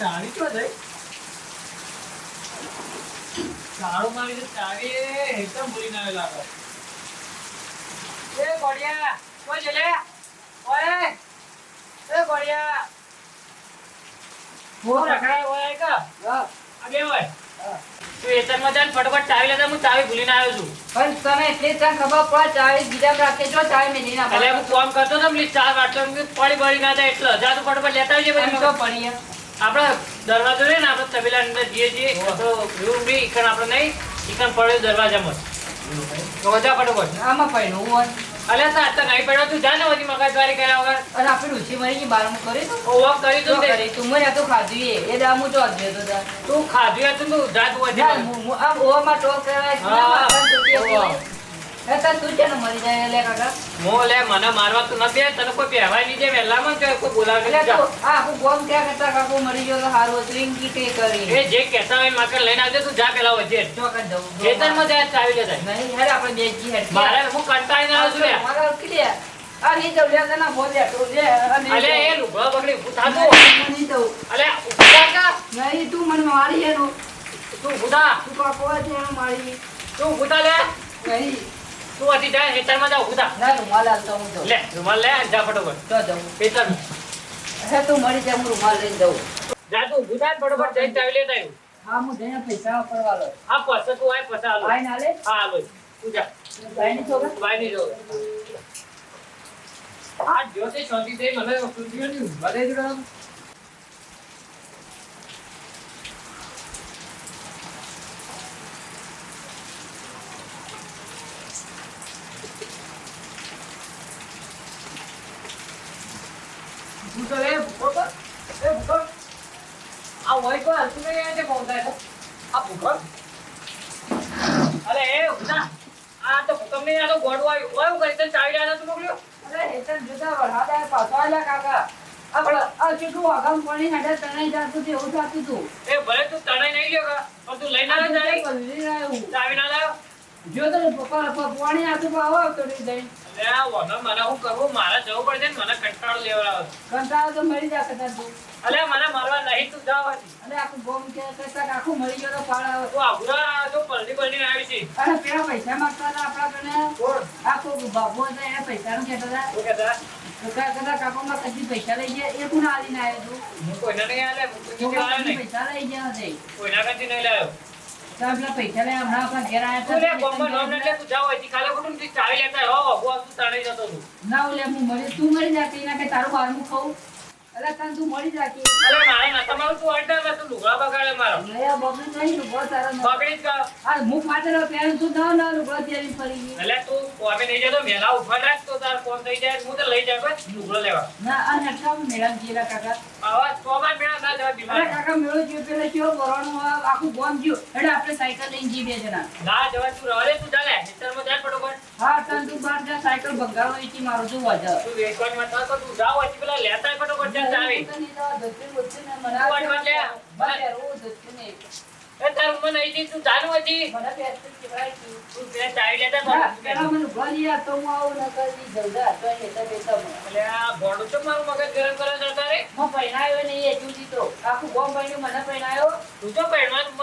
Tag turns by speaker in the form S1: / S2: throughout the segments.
S1: ચાવી તો થઈ સારું મારી ચાવી એકદમ ભૂલી ના લાગે એ ગોડિયા કોઈ જલે? ઓય એ ગોડિયા હું. રખડાય ઓય કા આ બે હોય. તું એતનમાં જાન ફટાફટ ચાવી લેતા હું ચાવી ભૂલીને આવ્યો છું.
S2: પણ તમે એટલી ત્યાં ખબર પડે ચાવી બીજા રાખે જો ચાવી મેં નહીં
S1: એટલે હું ફોન કરતો ને પેલી ચા વાટતો પડી બળી ના જાય એટલે. જા તું ફટાફટ લેતા આવજે પછી.
S2: તો પડી
S1: આપણે દરવાજો રે ને આપણે તબેલા અંદર જઈએ તો રૂમ બી ઈકણ આપણે નહીં ઈકણ પડ્યો દરવાજામાં તો જા ફટાફટ.
S2: આમાં પડ્યું હોય.
S1: અલે તા તો નહીં પડ્યો તું જા ને બધી મગજમારી કર્યા વગર.
S2: અને આપણે ઋષિ મરી ગઈ બારમ કરી તો
S1: ઓ વોક કરી
S2: તો.
S1: દે
S2: કરી તું મને તો ખાધું એ. એ દામુ તો જ તો.
S1: તું ખાધું હતું તું જા તું આ
S2: જા માં ટોક કરાય
S1: મો લે મને મારવા તું નથી તને કોઈ પહેવાય નહીં જે વહેલામાં જ કોઈ બોલાવે
S2: એટલે
S1: નહીં. જા.
S2: તું આ આખું ગોમ ત્યાં કરતા કાકો મરી ગયો તો હારું હતું કે કરી.
S1: એ જે કહેતા હોય માકર લઈને આવજે તું જા પેલા વચ્ચે.
S2: ચોકન જવું
S1: ખેતરમાં જાય ચાવી લેતા.
S2: નહીં હેડ આપણે બે જી હેડ.
S1: મારે હું કંટાળીને આવ્યો છું
S2: મારા ઉકલી લે. આ લે તને બોલ લે લે
S1: અલે એ લુગડો બગડી ઊભું થા
S2: નહીં, નહીં
S1: અલે ઊભું કા?
S2: નહીં તું મને મારી એનું
S1: તું ઊભું
S2: તું કાકો છે મારી.
S1: તું ઊભું લે.
S2: નહીં.
S1: તું હજી જાય ખેતરમાં જા ઊભું થા.
S2: ના રૂમાલ હાલતો હું તો
S1: લે રૂમાલ લે જા ફટોફટ
S2: તો જવું
S1: પેતર
S2: હે તું મરી જાય હું રૂમાલ લઈને જવું
S1: જા તું ઊભું બરોબર ને ફટોફટ જઈને ચાવી લેતા આવ્યું.
S2: હા હું જઈને પૈસા વાપરવા લો
S1: હા પછી તું આય પછી આલો
S2: આય ના લે
S1: હા આલો તું જા.
S2: ભાઈ ની છોકરા
S1: ભાઈ નહીં જોવે. આ જ્યોતિ શાંતિ થઈ મને સૂઝ્યું નહીં. બધે જ ભૂતો ભૂતો કર. એ ભૂતો. આ હોય તો હાલતું નહીં આ. અરે એ ભૂતા. આ તો ભૂકંપ નહીં, આ તો ગોળું આવ્યું. ઓય, હું કરી ચાવી લાવ્યા તું મોકલ્યો?
S2: અરે હેતન જુદા વરસાદ આવે પાછો આવેલા કાકા આ કેટલું આગામ પાણી હાડે તણાઈ જાતું હતું એવું થતું હતું
S1: એ ભલે તું તણાઈ નહીં ગયો પણ તું લઈને આવે ચાવી.
S2: પલળી રહ્યું.
S1: ચાવી ના લાવ્યો?
S2: જો તો પાણી હાથું પાવો
S1: અરે આ વગર મને શું કરવું? મારે જવું પડશે ને, મને કંટાળો લેવડાવે.
S2: કંટાળો તો મરી જા તું
S1: અલે, મને મારવા નહીં, તું જા હજી.
S2: આખું ગોમ કે કશા આખું મરી ગયો તો પાડ આવે
S1: તું આઘુરા જો પલટી આવી છે.
S2: અને પેલા પૈસા માંગતા હતા આપણા કને
S1: કોણ?
S2: આખો બાબો હતો એને પૈસાનું કહેતા હતા
S1: શું કહેતા?
S2: કદી પૈસા લઈ ગયા એ કોણ આલીને આવ્યો તું
S1: કોઈના નહીં
S2: કદી. પૈસા લઈ ગયા હશે
S1: કોઈના કાંથી નહીં લાવ્યો.
S2: પૈસા લઈ હમણાં આપણા ઘેર આવ્યા
S1: તું લે,
S2: હતા
S1: નોમ એટલે તું હજી. કાલે તું ચાવી લેતા. હો, અગુઆ તું તણાઈ જતો તું.
S2: ના ઓલે હું મરી તું મરી જા કે કે તારું બારમું ખાવું અલા તને તું મરી જા કે
S1: અલે, મારે નતા મારું, તું માં તું લુગડા બગાડે મારો.
S2: નયા બબલું નહીં લુગડો તારો ન-
S1: બગડી ગયો.
S2: આ મુખ માટે પહેરું તું ના ના લુગડો પહેરી ફરી ગઈ
S1: તું કોમે નહીં જતો, ઊભા રાખ તો તાર ફોન થઈ જાય. હું તો લઈ જાય બસ, લુગડો લેવા.
S2: ના આ નટકા મેળા જીલા કાકા
S1: આવા સોમાં મેળા ના જવા
S2: અરે કાકા મેળો જીવ પેલા કેવો બરોણો આખું ગોમ જીવ એટલે આપણે સાયકલ લઈને જી બે જણા
S1: ના જવા તું રહે તું ચાલે ફટોફટ.
S2: હા તને તું બાર જા સાયકલ ભંગારો એથી મારું
S1: તું વેચવાની વાત ના કર, તું જાઓ હજી પેલા લેતા ફટોફટ જા ચાવી. એ તાર ઉંમર નહીં થઈ, તું ચાલુ હજી. તું પેલા ચાવી લેતા પણ. અલે આ ભોંડું તો મારું મગજ ગરમ કરે છે તારે. તું તો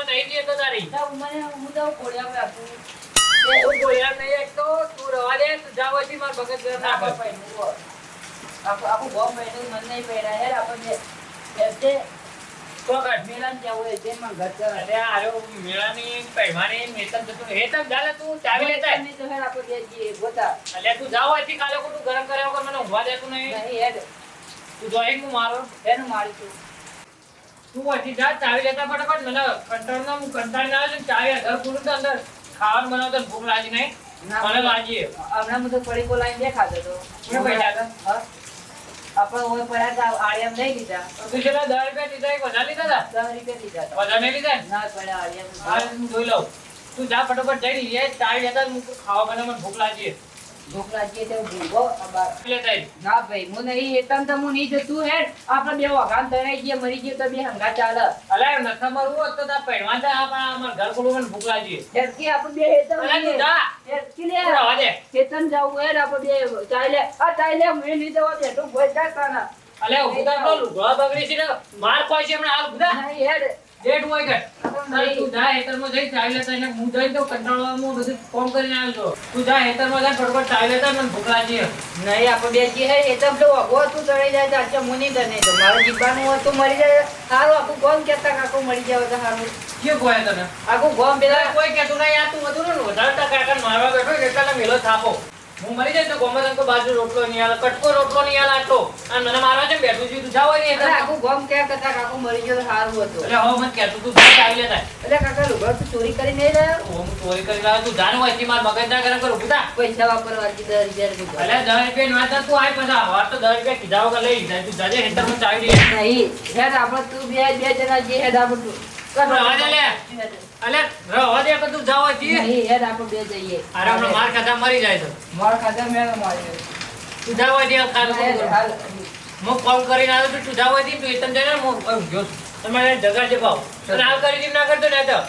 S1: નહીં થઈ તો તારી. તું નહીં તો, રવા દે, તું ના મેતમ જતું. હેતમ ચાલે તું ચાવી લેતા આય. અલ્યા તું જાઓ હજી, કાલે ખોટું ગરમ કર્યા વગર મને ઊંઘવા દેતું નહીં. તું જોઈ હું મારો.
S2: એનું મારી તું
S1: તું હજી જા, ચાવી લેતા ફટાફટ. મને કંટાળ ના, હું આવ્યો છું. ચાવી અંદર પૂરું અંદર ખાવાનું બનાવતો ને ભૂખ લાગી નહીં. મને લાગી.
S2: હમણાં હું તો પડીકો લાઈને દેખાતો હતો.
S1: ક્યાં પૈસા હતા?
S2: હા? આપણે ઓય પડ્યા હતા, આળિયામાં લઈ લીધા.
S1: તું છેલ્લા દસ રૂપિયા લીધા એક વધારે લીધા હતા?
S2: દસ રૂપિયા લીધા હતા.
S1: વધારે નહીં લીધા ના
S2: પડ્યા આળિયામાં.
S1: હું જોઈ લઉં. તું જા ફટોફટ જઈ લઈએ, ચાર લેતા ખાવા બનાવવા ભૂખ લાગી
S2: લાગી તો ભૂંગો.
S1: લેતા આય.
S2: ના ભાઈ હું નહીં એકદમ તો હું નહીં જતું હેડ આપણે બે વખાણ તણાઈ ગયા મરી ગયો તો બે હંગા ચાલે
S1: અલા, નખા મારવું હોત તો તાર પહેરવાન થાય, આ પણ અમારે ઘર ખોલવું મને ભૂખ લાગી છે.
S2: આપણે બે હેતમ
S1: અલા, જા.
S2: હેડકી લે
S1: રવા દે.
S2: ચેતન જાવું હેડ આપણે બે ચાલે આ ચાલે મેં નહીં જવા દે ભોય જા તાના
S1: અલ્યા ઊભા તો લુગડા બગડી છે માર કોઈ છે હમણાં હાલ ઊભા
S2: નહીં, હેડ.
S1: ડેટ હોય કે તારે તું જા હેતરમાં જઈ ચાવી લેતા એને હું જઈ તો કંટાળવામાં બધું ફોન કરીને આવ્યો છું. તું જા હેતરમાં જા ફટફટ ચાવી લેતા મને ભૂખ લાગી.
S2: નહીં, આપણે બે જી હે એ તો વગો તું ચડી જાય તો આજે મુની તને તો મારે જીવવાનું હોય તો મરી જાય સારું આખું ગોમ કહેતા કાકો મરી જાય તો સારું.
S1: કે કોઈ તને?
S2: આખું ગોમ
S1: પેલા કોઈ કહેતું નહીં આ તું બધું ને વધારે કાકા મારવા બેઠો એટલે મેલો થાપો. હું મરી જાય તો ગોમત અંકો બાજુ રોટલો નહીં આલે કટકો રોટલો નહીં આલે આટલો. અને મને મારવા છે બેઠું છું તું જાવ નહીં એટલે
S2: આખું ગોમ કે કરતા? કાકો મરી ગયો તો સારું હતું.
S1: એટલે હવે મને કહેતો તું જા આવી લેતા
S2: એટલે કાકા લુગડો તું ચોરી કરી નહીં રહ્યો?
S1: હું ચોરી કરી રહ્યો તું જાણું હોય માર મગજ ના કરે કરું. બુતા
S2: પૈસા વાપરવા કી દસ હજાર રૂપિયા.
S1: એટલે 10 રૂપિયા વાત તું આય પછી. વાર તો દસ રૂપિયા કીધા વગર લઈ જાય. તું જાજે હેતરમાં ચાવી દે
S2: નહીં. હેડ આપણે તું બે બે જણા જે હેડ આપણે તું.
S1: કર આવા લે. અલ્યા રવા દે કે તું જાવ હતી
S2: નહીં હેડ આપણે બે જઈએ.
S1: અરે હમણાં માર ખાધા મરી જાય તો.
S2: માર ખાધા મેં માર્યો
S1: તું જાવ હતી
S2: ખાલ.
S1: હું ફોન કરીને આવ્યો છું તું જાવ હતી તું એકદમ જઈને હું હું ગયો તમારે જગા જે ભાવ. અને હાલ કરી દીધું ના કરતો ને તો.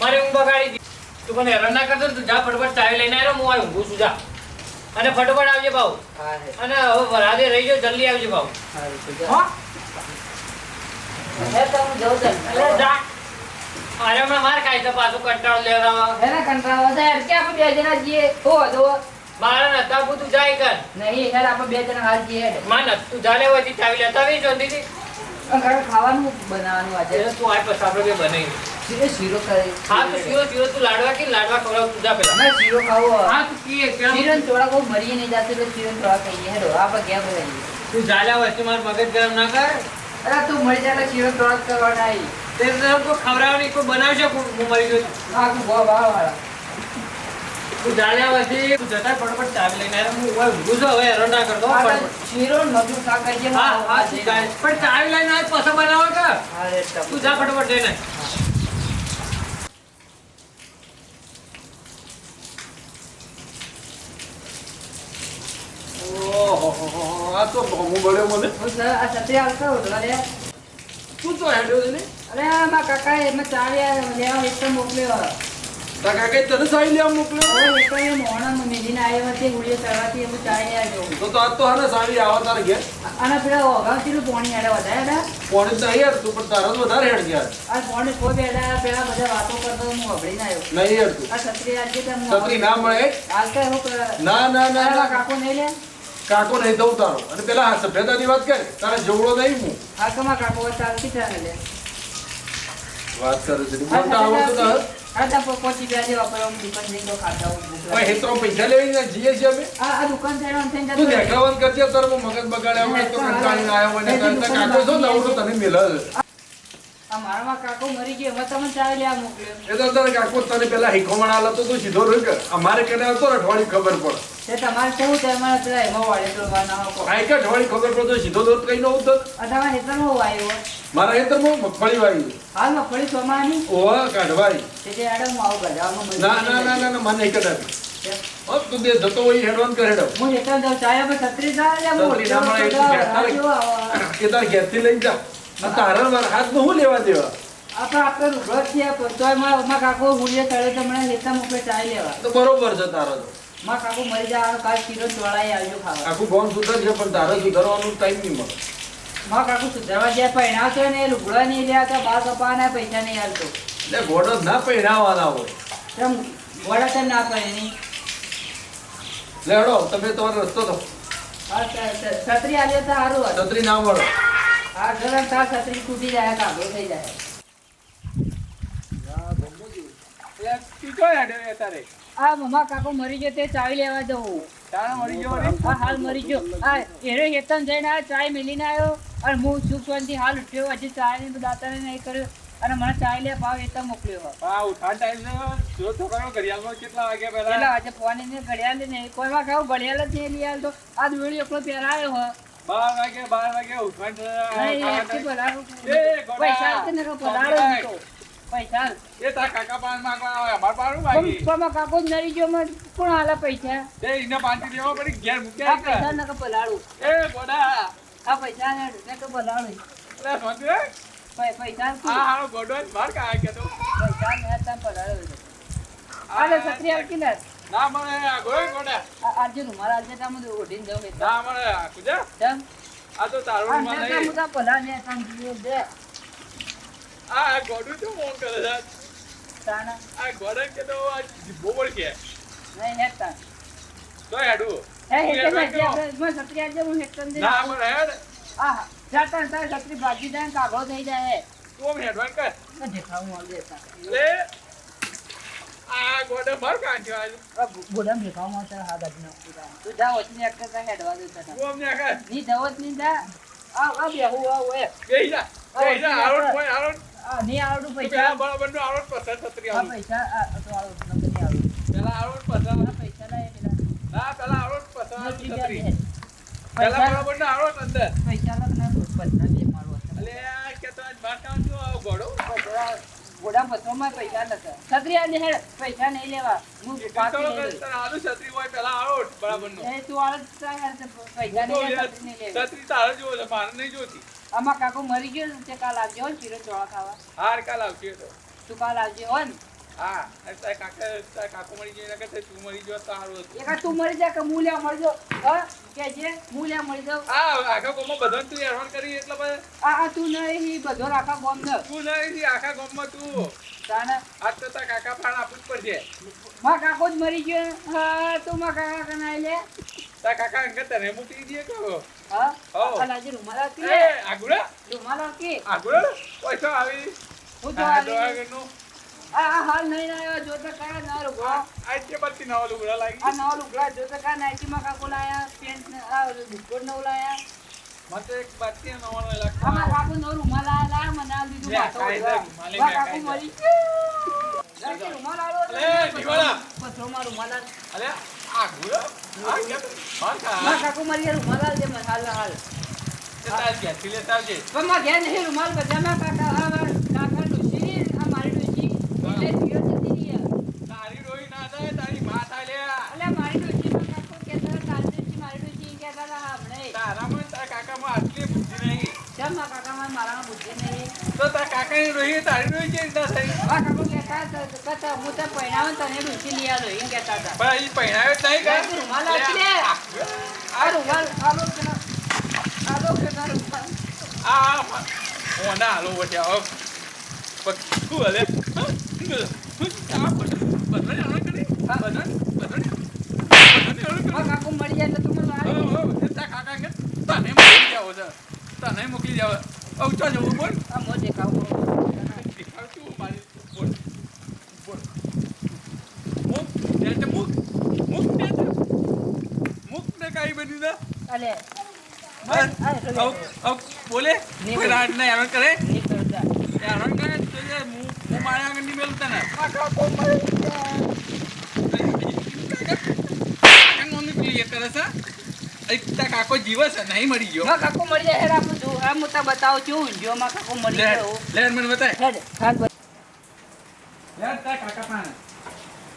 S1: મારી ઊંઘ બગાડી દી તું મને હેરાન ના કરતો તું જા ફટફટ ચાવી લઈને આવ્યો હું આવ્યો હું સુજા અને ફટોફટ આવજે ભાવ. અને હવે વરાદે રહી જાઓ જલ્દી આવજે ભાવ.
S2: જા.
S1: હા?
S2: હેડ તો હું જાઉં છું.
S1: જા. અરે હમણાં માર ખાય તો પાછું કંટાળો લેવા.
S2: હેડ કંટાળો છે. કે આપણે બે જણા જઈએ હો તો
S1: મારે નતા તું જાય કર
S2: નહીં યાર આપણે બે જણા હાલ જઈએ
S1: માનમાં તું જા લેવા ચાવી લેતા આવી
S2: જો દીદી ખાવાનું બનાવવાનું આજે.
S1: તું આય પછી આપણે બે બનાવી.
S2: શીરો ખાઈ.
S1: હા તો શીરો શીરો તું લાડવા કે લાડવા ખવડાવ તું જા પેલા.
S2: ના શીરો ખાવો.
S1: હા તું કીએ પેલા.
S2: શીરો થોડા કોઈ મરી નહીં જતું એટલે શીરો થોડા ખાઈએ. હેરો આપણે ક્યાં બોલાવીએ
S1: તું જાલ્યા વચ્ચે મારું મગજ ગરમ ના કર.
S2: અરે તું મરી જાય શીરો થોડા કરવાના આવી
S1: તે કોઈ ખવડાવવાની કોઈ બનાવશે હું મરી ગયો
S2: વાળા
S1: તું જાલ્યા વચ્ચે તું જતા ફટાફટ ચાવી લઈને આવ્યો. હું હવે ઊંઘું છું, હવે હેરાન ના કરતો હો.
S2: શીરો
S1: તું પણ ચાવી લઈને આવ પછી બનાવો કે? તું. જા ફટાફટ જઈને.
S3: ઓહોહોહો, આ તો ભમો બળ્યો મને.
S2: આ છત્રી આવતા હોટલા
S3: તો હેડ્યો ને?
S2: અરે મારા કાકા એમાં ચાવ્યા લેવા એકદમ મોકલ્યો.
S3: કાકા કાકાએ તને સાઈ લેવા મોકલ્યો?
S2: હવે એકદમ મોહણા મેલીને આવ્યો હતી ઉડીએ ચડવાથી એમ ચાલી આવ્યો
S3: તો તો આજ તો હાને સાઈ આવો તારે ઘેર.
S2: અને પેલા ઓગાવથી પોણી હેડે વધારે
S3: પોણી તો અહીંયા તું પણ તારા વધારે હેડ ગયા
S2: આ પોણી કોઈ બેડા પેલા બધા વાતો કરતો હું અભડીને આવ્યો.
S3: નહીં હેડ તું.
S2: આ છત્રી આજે તો હું
S3: છત્રી ના મળે?
S2: હાલ તો એવું
S3: ના ના ના ના.
S2: કાકો નહીં લે?
S3: કાકો નહીં દઉં તારો. અને પેલા સભ્યતા સભ્યતાની વાત કરે. તારે જોવડો નહીં હું.
S2: હા તો કાકો કાકો ચાલતી થાય લે.
S3: વાત કરે છે. બોલતા આવડતું તો હે?
S2: હા તો પો- પહોંચી ગયા છે વાપરવા હું દુકાન જઈને તો ખાતા હું ભૂખ લાગે.
S3: હેતરો પૈસા લેવી ને જીએ છે અમે?
S2: આ આ દુકાન સાઈડ આમ થઈને
S3: તું દેખાવન કરજે તારે હું મગજ બગાડ્યા હોય તો કંટાળીને આવ્યો હોય ને કરતા કાકો જો ને આવડું તને મેલે છે.
S2: આ મારામાં કાકો મરી ગયો એમાં તમે ચાવી લેવા મોકલ્યો.
S3: એ તો તારે કાકો તને પેલા હિખોમણ આલો તો તું સીધો રહી કે અમારે કને આવતો ને અઠવાડિયું ખબર પડે.
S2: તે તમારે કેવું છે? અમારે પેલા એમાં વાળે તો વાના ના હોકો.
S3: કે અઠવાડિયું ખબર પડે તો સીધો દોત કઈ ન ઉતર
S2: આ હેતર નો હું આવ્યો?
S3: મારા મગફળી વાવી
S2: હાલ મગફળી સોમાની તે આડે હું આવું ગધામાં મજૂરી
S3: ના ના ના ના ના મને કદાચ તું તે જતો હોય હેડવાન કર હેડો.
S2: હું જાઉં ચાયા પર છત્રી લે,
S3: ના ઘેર. એ લઈ જા. આ તારા મારા હાથમાં હું લેવા દેવા?
S2: આપણે આપણે છીએ તોય મારા મારા કાકો હુંડીએ ચડે તો મને મોકલે ચાવી લેવા.
S3: તો બરોબર છે તારો તો.
S2: મારા કાકો મરી જવાનો કાલ શીરો ચોળાઈ આવજો ખાવા.
S3: આખું ફોન સુધર છે પણ તારે સુધારવાનો ટાઈમ નહીં મળે.
S2: મારા કાકુ સુધારવા જ્યાં પહેણાવ ને એ લુગડા નહીં લ્યા પૈસા નહીં આવતો
S3: એટલે ગોળો ના પહેરાવાના હોય.
S2: તેમ વડા તો ના પડે નહીં.
S3: લે હેડો તમે તમારો રસ્તો તો.
S2: હા, છત્રી આલ્યો તો સારું હતું
S3: છત્રી ના મળે.
S2: હા જરા તાર છત્રી તૂટી જાય કાગડો થઈ જાય. આ મમા કાકો મરી ગયો તે ચાવી લેવા જવું. ગયો હાલ મરી ગયો. આ એરે હેતન જઈને આ ચાય મેલીને આવ્યો. અને હું સુખ શાંતિ હાલ ઉઠ્યો હજી ચાય ને દાતાને નહીં કર્યો. અને મને ચાય લે ભાવ હેતન મોકલ્યો પેલા આજે ફોન ને ઘડિયાળ ને કોઈમાં કહું ઘડિયાળ જ નહીં લઈ આવતો. આ દોડી એકલો પહેરાયો હો બાર વાગે પલાળું.
S4: એ, ગોડા.
S2: પૈસા આપી ને કહું પલાળો જ તો. બાર આલ. પણ પણ કાકો નરી ગયો મને કોણ આલા પૈસા? આ પૈસા ને એ પલાળું. આ પૈસા ને પૈસા આલ તું. પૈસા ને હતા પલાળું. આલે છત્રી આવતી ને
S4: ના મળે આ ગોય ગોડા
S2: આ- આજે રૂમાલ આજે તમે ઓઢીને
S4: ના કુજા
S2: જાઉં.
S4: આ તો તારો
S2: આ
S4: રૂમાલ
S2: ને તો
S4: નહીં.
S2: હું તો ભલા ને દે.
S4: આ આ ગોડું શું ફોન કરે છે
S2: તાના.
S4: આ ગોડન કે તો આ જીભો પર કે
S2: નહીં હેઠતા.
S4: તો હેડું
S2: પૈસા
S4: બરાબરનું આરોટ પસાર છત્રી
S2: પૈસા આ આ તો આવડું નકર નહીં આવડું
S4: પેલા આરોટ પસાર
S2: આ પૈસા લાય પેલા
S4: હા પેલા આરોટ પસાર
S2: મોટી
S4: છત્રી
S2: ગાડી હે.
S4: પેલા
S2: પૈસા નહીં લેવા. હું
S4: છત્રી હોય પેલા બરાબર
S2: છત્રી
S4: તારે જોવો છે મારે નહીં જોતી.
S2: આમાં કાકો મરી ગયો ને કાલ આવજો ને શીરો ચોળા ખાવા.
S4: હાર કાલ આવજો તો.
S2: તું કાલ આવજો હોય ને.
S4: હા કાકા તારા કાકો મરી જાય એના કરતા તું મરી ગયો સારું હતું.
S2: એકા તું મરી જા કે મૂલ્યા મરી જાઉં? હા કે છે મૂલ્યા મરી જાઉં?
S4: આ આખા ગામમાં બધાને તું હેરાન કરી એટલે પછી
S2: આ આ તું નહીં બધો રાખા બોમ ન
S4: તું નહીં આખા ગામમાં તું.
S2: તાને?
S4: આજ તો તારા કાકા ફાળ આપવું જ પડશે.
S2: માં કાકો જ મરી ગયો. હા તું માં કાકા કનાઈ લે
S4: તારા કાકા તને મૂકી દે કહો.
S2: હા?
S4: હઉ.
S2: અલા જે રૂમાલ આવતી
S4: આગુડા?
S2: રૂમાલ આવતી
S4: આગુડા? પૈસા આવી.
S2: હું તો આવી
S4: દવાખાનું.
S2: આ હાલ નહીં આવ્યો જોતા કયા
S4: નવા લુગડા લાગી
S2: આ નવા લુગડા જો તો કયા નાઈટીમાં કાકો લાયા પેન્ટ આ નવું લાયા.
S4: મતે એક બાકી નવા નવા લાગતા
S2: કાકો નવો રૂમાલ લાયા લાયા મને આ દીધું માથો કાકો મરી ગયો. રૂમાલ આલો તો
S4: અલે, દીવાલા.
S2: પથરોમાં રૂમાલ આલ.
S4: અલે આગુડા આ કે બાર
S2: કાકો મરી ગયા રૂમાલ આલ દે મને હાલ હાલ.
S4: તે તાર ઘેરથી લેતા આવજે.
S2: પણ માં ઘેર નહીં રૂમાલ બધામાં કાકા આ મારા કાકા ડોશી આ મારી ડોશી એટલે જીઓ જતી રહી હે.
S4: તારી રોઈ ના થાય તારી માં થાય લે
S2: અલે મારી ડોશીમાં કાકો કહેતા હતા, તારી ડોશી મારી ડોશી એમ કહેતા હતા હમણાં.
S4: તારામાં તારા કાકામાં આટલી બુદ્ધિ નહીં
S2: કેમ મારા કાકામાં મારામાં બુદ્ધિ નહીં?
S4: તો તારા કાકાની રોઈ તારી રોઈ છે રીતના થઈ?
S2: આ કાકો કહેતા કહેતા હું તો પરણાવું તને ડોશી લઈ આલો, એમ કહેતા હતા.
S4: પણ એ પહેરાવે જ નહીં
S2: લે, રૂમાલ આપી દે. આ રૂમાલ, આલો કે આલો કે રૂમાલ?
S4: આ આવો. હલે? આ કરી
S2: વાહ, કાકો મરી જાય તો તું મને.
S4: કાકા કે તને મળી જાવ છે તને મોકલી જાવ અવચા જવું બોલ.
S2: આ મોં દેખાવું.
S4: દેખાવ શું મારી બોલ બોલ મુક દે મુક મુક દે મુક ને કાઈ બની ના.
S2: અલે,
S4: બોલે. કોઈ રાડ ને આવે કરે.
S2: નહીં
S4: હેરાન કરે તો હું હું મારા આગળ નહીં મેલું ને.
S2: આ કાકો મરી ગયા.
S4: કાકા મમ્મી પેલી એ કરે છે. અરે કાકો જીવે છે નહીં મરી ગયો.
S2: કાકો મરી જાય હું તને બતાવું છું માં કાકો મરી ગયો.
S4: લે મને બતાય.
S2: હેડ હાલ બત-
S4: લે કાકા પાને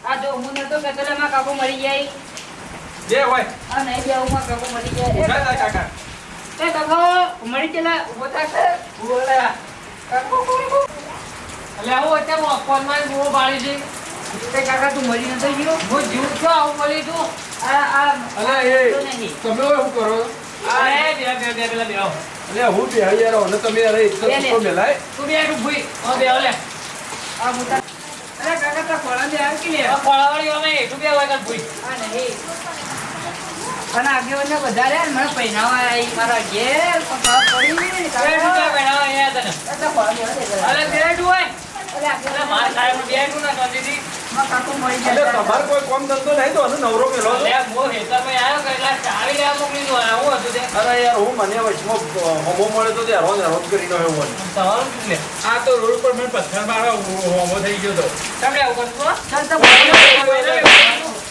S2: આ જો હું નતો કહેતો માં કાકો મરી જાય.
S4: જે હોય.
S2: આ નહીં બે માં કાકો મરી જાય.
S4: ઉઠા
S2: એ
S4: કાકા.
S2: એ કાકો મરી ગયેલા ઊભો થાશે બોલા કાકો કાકો.
S1: એટલે આવું અત્યારે ફોનમાં બહુ બાળી છે.
S2: તે કાકા તું મરી નતો ગયો?
S1: હું જીવ છું આવું મળી તું
S2: આ આ
S3: અલે એ
S2: તો
S3: તમે શું કરો?
S1: બે બે બે પેલા બે આવો.
S3: હું બે યાર અને તમે
S2: લે.
S3: તો મેલાય
S1: તું બે તું ભૂઈ ઓ બે ઓલે.
S2: આ મોટા અરે કાકા તા ફળા દે આવ કે લે.
S1: આ ફળાવાળી અમે તું બે હોય કર ભૂઈ.
S2: આ નહીં. અને આગેવાને વધારે રે મને પૈનાવા આવી મારા ઘેર પપ્પા પડી
S1: ને તું બે
S2: કાકા
S1: પૈનાવા હોય અહીંયા તને?
S2: એટલે દેવા દે
S1: અરે બે તું હોય.
S2: અરે
S1: એટલે માર
S2: આગેવાને
S1: ખાય બે તું ના કરી દીધી
S3: તમારે કોઈ કામ ધંધો નહીં તો નવરો અરે યાર હું મને વચમાં હોમો તો કરી
S4: આ તો રોડ પર મને પથ્થર હોમો થઈ ગયો તો.
S1: તમે આવું કરશો
S2: ચાલ તો
S1: તમે
S2: માં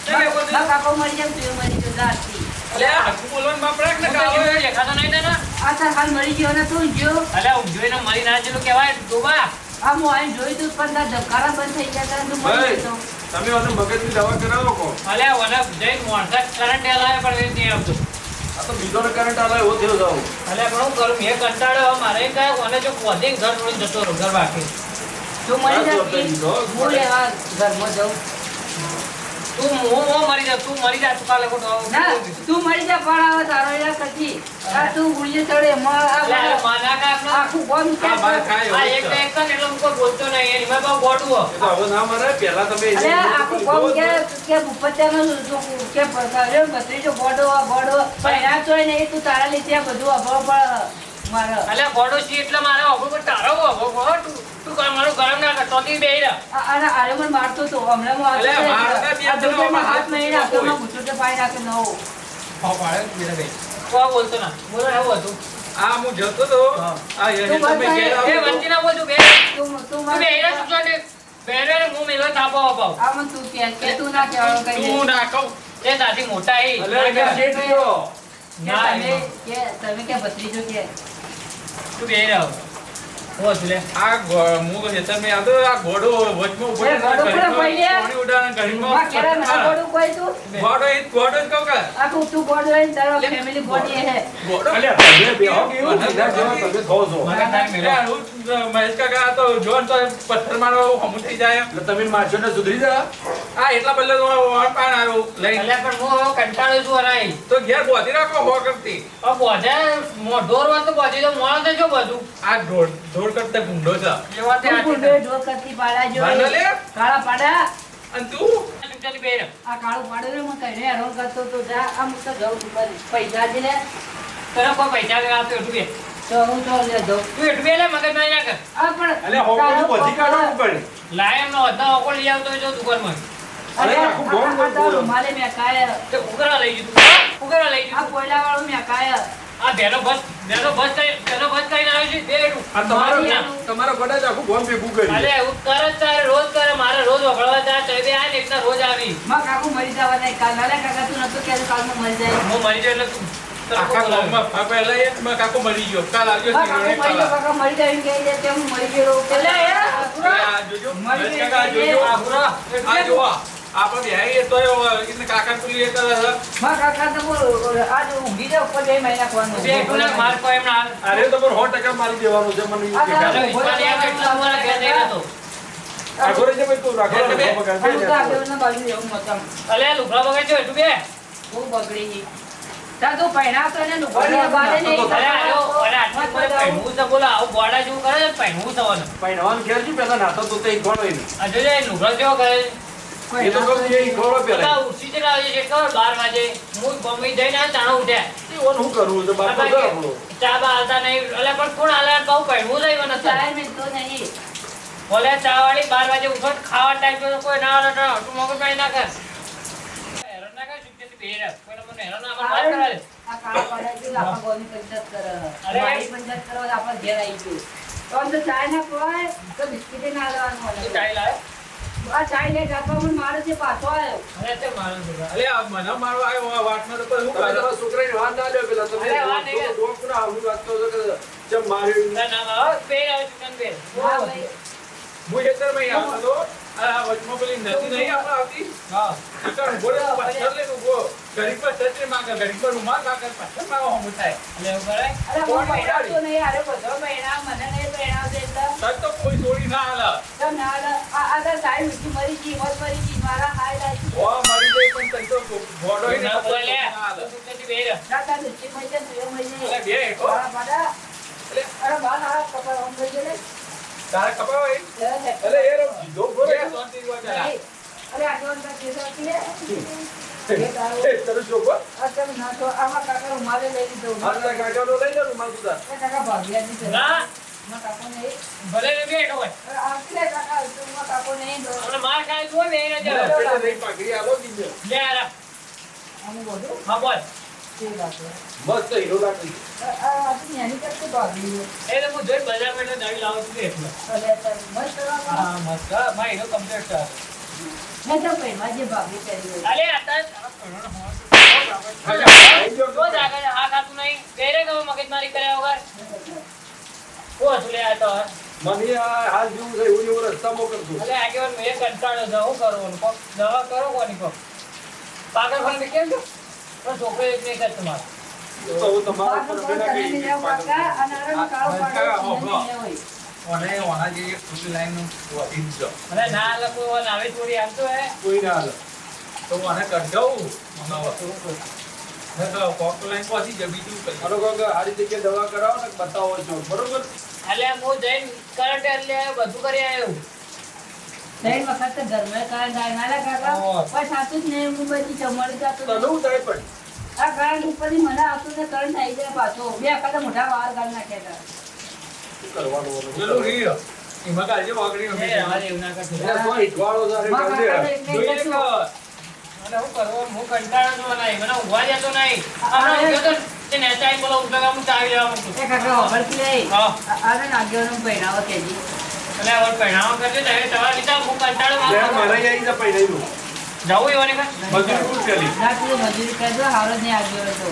S1: આવું કરશો?
S2: કાકો મરી જાય તું મરી ગયો જાતથી.
S4: અલે હાથું બોલવાનું બાપડા ને કાવો
S1: દેખાતો નહીં તને.
S2: આ હાલ મરી ગયો ને તું ગયો.
S1: અલે હું જોઈને મરી ના જેલું કહેવાય ડોબા.
S2: આ હું જોઈ તું પણ ધબકારા બંધ થઈ ગયા તા તું મરી ગયો
S3: તમે મને મગજની દવા કરાવો કો
S1: અલે ઓને જઈને મોણસા કરંટ લાવે પણ એ નહીં આવતું
S3: આ તો બીજો કરંટ આલે એવો થયો જાવ
S1: અલે પણ હું કરું મેં કંટાળ્યો મારે કાંઈ ઓને જો વધે ઘર છોડીને જતો રહો ઘર બાકી.
S2: તું મરી જા. હું લેવા ઘરમાં જાઉં.
S1: તું હું હું મરી જા તું મરી જા તું કાલે ખોટો
S2: ના તું મરી જા પણ તારો યાર કથી આ તું ગુળીએ ચડે મ આ
S1: એટલે આ
S2: મારા-
S1: માના
S2: આખું
S4: બંધ
S2: કે
S1: આ એક. ને એક ને એટલે હું કોઈ બોલતો નહીં એની મેં બહુ ગોડું
S4: તો હવે ના મરે પહેલા તમે
S2: અરે આખું ગોમ કે કે ભૂપતિયાનો જો કે પતાર્યો બત્રીજો જો આ ગોડો. પણ આ તોય નહીં તું તારા લીધે બધું અભાવ પણ
S1: અલ્યા ગોડો છે એટલે મારે ઓગો પર તારો ઓગો હો. તું તું કાંઈ મારું ગરમ ના કર તોથી બેહી રહે.
S2: અરે આરે મને મારતો તો. હમણાં હું
S4: અલે,
S2: આવતો
S4: મારતા બી
S2: આ અંદરમાં હાથ નહીં
S4: રાખતો
S2: નાખતો ભૂતો કે પાઈ રાખે નો
S4: હો પાડે ને બીજા ભાઈ.
S1: કોઈ બોલતો ના. બોલો એવું હતું.
S4: આ હું જતો તો. આ એ
S2: તું
S4: તમે
S2: કે
S1: એ વંચી ના બોલતું બે
S2: તું તું
S1: તું બેહી રહે શું ચાલે? બેહી હું મેલો થાપો અપાવ.
S2: આ મને તું કે કે તું ના કહેવાનું કઈ
S4: તું ના કહું.
S1: એ દાદી મોટા હે.
S4: અલે કે રહ્યો.
S1: ના,
S2: કે તમે કે ભત્રીજો કે.
S1: તું બેહી રહે હવે. હું? હતું લે.
S4: આ ગો- હું હેતર મેં આવતો આ ઘોડો વચમાં ઊભો
S2: એ ઘોડો
S4: રહ્યો, ઉડાડે, ઘડીમાં.
S2: ગોડું કોઈ તું?
S4: ઘોડો એ ઘોડો જ કહું કે.
S2: આખું તું ગોડ લઈને તારો ફેમિલી ગોડી હે.
S4: ઘોડો.
S1: મને ના મેલો.
S4: યાર, હું, મહેશ કાકા આ તો જોન તો પથ્થર મારો હમું થઈ જાય
S3: તમે મારશો ને સુધરી જા
S4: આ એટલા બદલે તો વાળ પાણ આવ્યો. લઈ.
S1: અલ્યા પણ હું હવે કંટાળું છું હરાય.
S4: તો ઘેર બોધી રાખો હો કરતી.
S1: આ બોધે ઢોર વાત તો બોધી તો મોણ જ જો બધું.
S4: આ ઢોર ઢોર કરતા ગુંડો છે.
S1: એ વાત
S2: આ
S1: ગુંડો
S2: ઢોર કરતી પાડા જો
S4: લે.
S2: કાળા પાડા.
S4: અને તું?
S2: આ કાળું પાડે રે મને કઈને હેરાન કરતો તો જા. આમ તો જવું દુકાને પૈસા દે ને?
S1: તને કોઈ પૈસા એટલું બે.
S2: તો હું તારો
S3: તમારો
S1: બધા
S3: તમારો ગડા જ આખું ગોમ ભેગું કર્યું
S1: અલે હું કરે જ તારે રોજ કરે મારે રોજ વગળવા જાય તો બે આ રોજ આવી.
S2: માં કાકુ મરી જવા નહીં કાલ નાલે કાકા તું નતો કે કાલ મરી જાય.
S1: હું મરી જાય એટલે તું
S4: આખા ગામમાં પહેલા એક માં કાકો મરી ગયો. કાલ આવજો
S2: માં કાકુ મરી જાય
S4: કાલા.
S2: કાકા મરી જાય એમ કહી હું મરી ગયો એટલે
S4: એ આ જોજો.
S2: મરી
S4: મહેશ આ જોજો
S2: છે.
S4: આ પૂરા. આ જોવો. આપણે બેહાઈએ તોય એને કાકા પેલી એક
S2: માં કાકા તો આજ ઊંઘી જાવ ઉપર જઈ મહિના ખવાનું
S1: બે એકલું માર
S3: અરે તો દેવાનું છે મને
S1: આવે એટલા અમારા ઘેર.
S3: આગળ ભાઈ તું રાખો
S4: એટલે બે.
S1: અલે એટલું
S2: બહુ બગડી ગઈ. તું
S1: બોલો આવું જેવું કરે છે
S3: નાતો તો તે ગોળો એને.
S1: આ જોજે એ કેવો કરે
S3: એ તો એ ગોળો પહેરાય.
S1: ઉઠી જ લાવે છે ખબર બાર વાગે. હું બમ્બઈ જઈને તાણો ઉઠ્યા
S3: ઓન શું કરવું છે, બાપ તો આપણો.
S1: ચા બા આલતા નહીં. એટલે પણ કોણ આલે બહુ પહેરવું જાય મને અત્યારે.
S2: ચાય તો નહીં.
S1: બોલે ચા વાળી બાર વાગે ઉઠો ખાવા ટાઈમ તો કોઈ ના હાલે તો તું મગજમારી ના કર ના રહે. કોઈને મને હેરાન ના કરે, વાત કરાવે.
S2: આ કાળા પાડા જેવું આપણા ગોળની પંચાયત કરે.
S1: અરે.
S2: મારી પંચાયત તો ઘેર આવી ગયું. તો તો ચાય ના ખવાય, તો બિસ્કિટે ના લેવાનું
S1: તું
S2: મને.
S1: ચાય
S2: આ ચાય લઈને આપવા મને મારે છે પાછો આવ્યો.
S1: અરે તે મારો છોકરો.
S4: અલે આ મને મારો આવ્યો આ વાતમાં તો પછી શું
S3: તમે
S4: કરે?
S3: તમારા છોકરાની વાત ના લ્યો પેલા. તમે
S1: વાત નહીં.
S3: ડોક- ડોક ના આવડું વાત કરો છો કે
S1: ના, ના, હવે આવે ચિકન પહેર.
S2: હા ભાઈ.
S4: હું ખેતરમાં અહીં આવતો આ વચમાં પેલી નદી નહીં આપણે આવતી?
S1: હા.
S4: ચિકન ઊભો પથ્થર લઈને ઊભો. ઘડીક પર છત્રી માંગે, ઘડીક પર રૂમાલ માંગે, પથ્થર મારવા હમું થાય.
S1: એટલે એવું કરાય?
S2: અરે હું પહેરાવતો નહીં, અરે બધો પહેરાવ, મને નહીં પહેરાવતો એટલે.
S4: તદ તો કોઈ છોડી ના હાલે.
S2: તો ના લે. આ આ તો ચાય ઊંચી મરી ગઈ, મોત મરી ગઈ, મારા હાય લાગી.
S4: ઓ મરી જાય પણ તદ તો ઘોડો
S1: ના બોલે. તું ચૂપચાપ બેહી
S2: ના, તાર ઊંચી મરી જાય, તું મરી
S4: અલે
S2: જાય.
S4: બે હેઠો.
S2: મારા અરે બાર હાથ કપડા આમ થઈ ગયેલે.
S4: તારે કપાવાય?
S2: લે, લે.
S3: એ
S4: બે. શાંતિ
S2: અરે? આ ના તો માં.
S3: મસ્ત હીરો રાખી.
S2: આ- આપણી નાની કરતી ભાગી છે.
S1: એ તો હું જોઈને બજારમાં એટલે નવી લાવું છું એટલે.
S2: મસ્ત.
S1: હા, મસ્ત. મારે છે. હા?
S3: મને આ હાલ જેવું છે એવું ને રસ્તામાં કરતું.
S1: આગેવાન મેં કંટાળો છે. શું કરવાનું? કોક દવા કરો કોની કોક. પાગલખાને કેમ છો? પણ છોકરો એક નહીં.
S3: તો હું તમારા
S2: અને કાળો
S4: ફૂલ વધી જ.
S1: ના, થોડી આવતો હે.
S3: કોઈ ના હાલે.
S4: તો મને કરી દઉં મગાવો તો કોક લઈને પહોંચી જાય બીજું કઈ
S3: આનો કોક સારી જગ્યાએ દવા કરાવો ને બતાવો છો બરોબર
S1: એટલે હું જઈને કરંટ એટલે બધું કરી આવ્યો
S2: ત્રણ વખત તો ઘરમાં કાકા. પણ સાચું જ નહીં, હું બધી ચમડી જાતો
S3: તને થાય પણ
S2: આ કરંટ ઉપરથી મને આવતું ને કરંટ આવી જાય પાછો. બે આખા મોટા બહાર ગાળ નાખ્યા હતા.
S4: કે
S1: તો તે
S2: પહેરાવો કેજી.
S1: એટલે હવે પહેણાવો કરજો તો તમારા લીધા હું કંટાળો
S3: મારે જા પહેરાયેલું.
S1: જવું
S3: મજૂરી કોણ કરી?
S2: ના તું મજૂરી કરજો, હારો જ નહીં આવ્યો તો.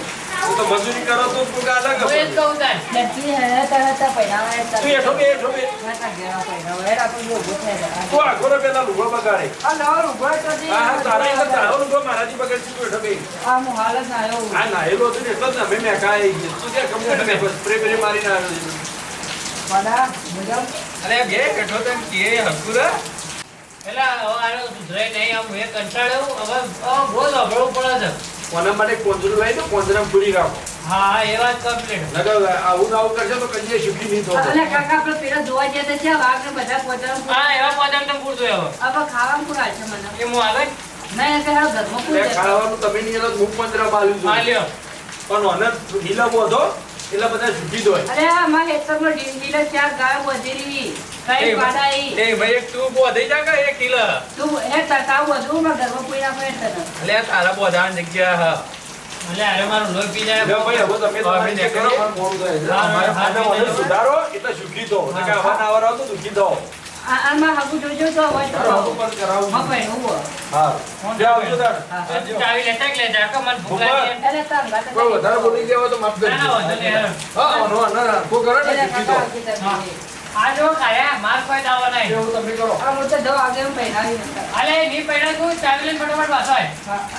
S3: હું તો મજૂરી કરો તો કોક અલગ
S1: હું એ જ
S3: નથી
S1: હે તાર.
S2: લડકી હેરતા હેરતા પહેરાવા એ
S3: તું હેઠો બે, હેઠો બે.
S2: નાના ઘેરા પહેરાવો. હેર આપણે જો ઊભો થાય
S3: તું આખો ને પેલા લુગો બગાડે.
S2: આ નવો લુગો તો જે-
S3: હા, હા, તારા એટલે તારો લુગડો મારાથી બગાડશે, તું હેઠો બે.
S2: આ હું હાલ જ આયો
S3: આ નાયલો ને એટલે જ મે આવી ગયા. તું ત્યાં કમ્પ્લેટ મે સ્પ્રે બેરી મારીને આવ્યો છે.
S2: બડા, મુજબ.
S4: અરે બે કઠો તને કે હકુરા
S1: પેલા હવે આનો સુધરે નહીં. આમ એ કંટાળ્યો. હવે બોલ અભળવું પડે છે.
S3: કોના માટે કોંજરું લઈને કોંજરામાં પૂરી રાખો.
S1: હા હા એ વાત complete.
S3: નકર આવું આવું કરશે તો કદી શીખી નહીં થતો
S2: અને કાકા આપણે પેલા જોવા ગયા હતા વાઘ ને બધા પોતાનું
S1: હા એવા પોતાને તમે પૂરતું હવે.
S2: હવે ખાવાનું કોણ છે મને?
S1: એ હું આવે?
S2: નહીં ઘરમાં
S3: એટલે ખાવાનું તમે નહીં પંજરામાં આલ્યું છે.
S1: લ્યો.
S3: પણ ઓને ઢીલા બોધો એટલે બધા છૂટી દો.
S2: અરે આ અમારા ખેતરમાં ઢીંગલીને ચાર ગાયો વધેલી કઈ પાડાઈ
S4: એ ભાઈ એક તું બોધી જા કે એક કિલો?
S2: તું હે તતાવ વધુ માં ઘરમાં કોઈ ના પડે તને
S4: એટલે તારા બોધાની જગ્યા હા.
S1: એટલે અરે મારું લોહી પી જાય.
S3: લ્યો ભાઈ હવે તમે તમારી રીતે મોડું થાય. અમારે ઓને
S1: હા.
S3: સુધારો એટલે સુખી દો નકર આવા ના આવા તો દુખી દો
S2: આમાં હગું જોજો તો હોય તો.
S3: તારો ઉપર કરાવું.
S2: પહેરવું હોય.
S3: હા. જે આવજો તાર
S1: ચાવી લેતા કે લેતા કે મને ભૂખ લાગી
S2: એટલે તાર ગાતા
S3: કોઈ વધારે બોલી ગયા તો માફ
S1: ના ના વાંધો
S3: કરજો
S1: નહીં, હેરો.
S3: હા આનો આનો રાખો કરો ને સુખી
S2: કાકા
S3: દો
S2: આવતી તારી.
S1: આ જો ખાયા માર કોઈ દાવા નહીં
S3: એવું તમે કરો
S2: આ મોટા દો દવા આગે હું પહેરાવી.
S1: અલે ની પહેલા તું ચાવી ફટાફટ વાસાય
S2: હા